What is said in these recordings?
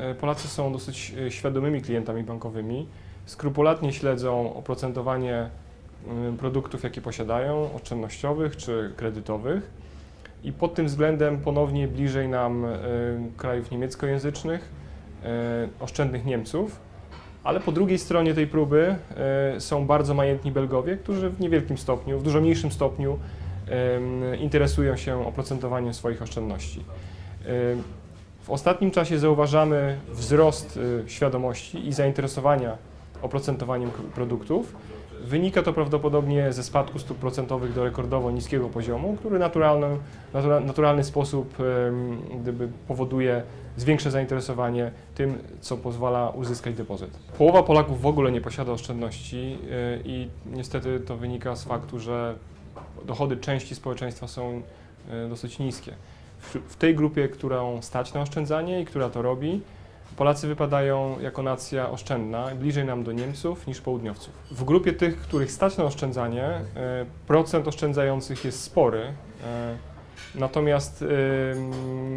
E, Polacy są dosyć e, świadomymi klientami bankowymi. Skrupulatnie śledzą oprocentowanie mm, produktów, jakie posiadają, oszczędnościowych czy kredytowych. I pod tym względem ponownie bliżej nam e, krajów niemieckojęzycznych, oszczędnych Niemców. Ale po drugiej stronie tej próby są bardzo majętni Belgowie, którzy w niewielkim stopniu, w dużo mniejszym stopniu interesują się oprocentowaniem swoich oszczędności. W ostatnim czasie zauważamy wzrost y, świadomości i zainteresowania oprocentowaniem produktów. Wynika to prawdopodobnie ze spadku stóp procentowych do rekordowo niskiego poziomu, który naturalny, natura, naturalny sposób gdyby powoduje zwiększe zainteresowanie tym, co pozwala uzyskać depozyt. Połowa Polaków w ogóle nie posiada oszczędności y, i niestety to wynika z faktu, że dochody części społeczeństwa są y, dosyć niskie. W, tej grupie, którą stać na oszczędzanie i która to robi, Polacy wypadają jako nacja oszczędna, bliżej nam do Niemców niż południowców. W grupie tych, których stać na oszczędzanie, e, procent oszczędzających jest spory, e, natomiast e,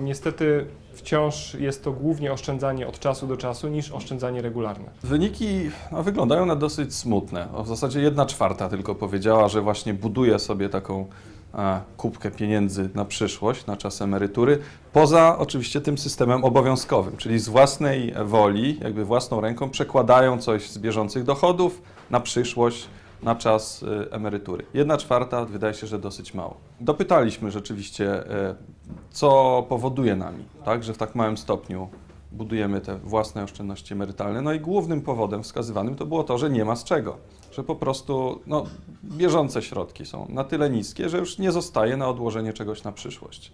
niestety wciąż jest to głównie oszczędzanie od czasu do czasu niż oszczędzanie regularne. Wyniki no, wyglądają na dosyć smutne. W zasadzie jedna czwarta tylko powiedziała, że właśnie buduje sobie taką kubkę pieniędzy na przyszłość, na czas emerytury, poza oczywiście tym systemem obowiązkowym, czyli z własnej woli, jakby własną ręką przekładają coś z bieżących dochodów na przyszłość, na czas e, emerytury. Jedna czwarta wydaje się, że dosyć mało. Dopytaliśmy rzeczywiście, e, co powoduje nami, tak, że w tak małym stopniu budujemy te własne oszczędności emerytalne. No i głównym powodem wskazywanym to było to, że nie ma z czego. Że po prostu no, bieżące środki są na tyle niskie, że już nie zostaje na odłożenie czegoś na przyszłość.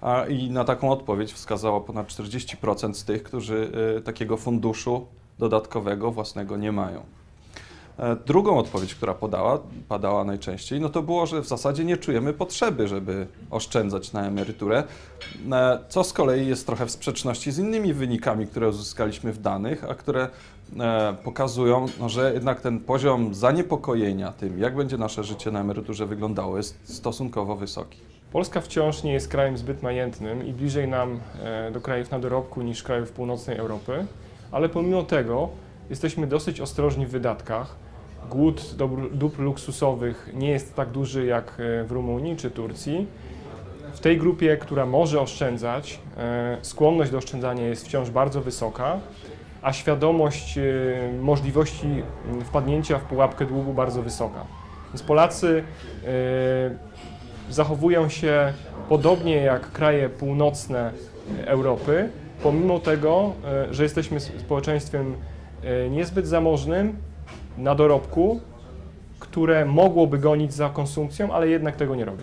A, I na taką odpowiedź wskazało ponad 40% z tych, którzy y, takiego funduszu dodatkowego własnego nie mają. E, Drugą odpowiedź, która podała, padała najczęściej, no to było, że w zasadzie nie czujemy potrzeby, żeby oszczędzać na emeryturę, e, co z kolei jest trochę w sprzeczności z innymi wynikami, które uzyskaliśmy w danych, a które e, pokazują, no, że jednak ten poziom zaniepokojenia tym, jak będzie nasze życie na emeryturze wyglądało, jest stosunkowo wysoki. Polska wciąż nie jest krajem zbyt majętnym i bliżej nam do krajów na dorobku niż krajów północnej Europy, ale pomimo tego jesteśmy dosyć ostrożni w wydatkach. Głód dóbr, dóbr luksusowych nie jest tak duży jak e, w Rumunii czy Turcji. W tej grupie, która może oszczędzać, e, skłonność do oszczędzania jest wciąż bardzo wysoka, a świadomość e, możliwości wpadnięcia w pułapkę długu bardzo wysoka. Więc Polacy zachowują się podobnie jak kraje północne Europy, pomimo tego, że jesteśmy społeczeństwem niezbyt zamożnym, na dorobku, które mogłoby gonić za konsumpcją, ale jednak tego nie robi.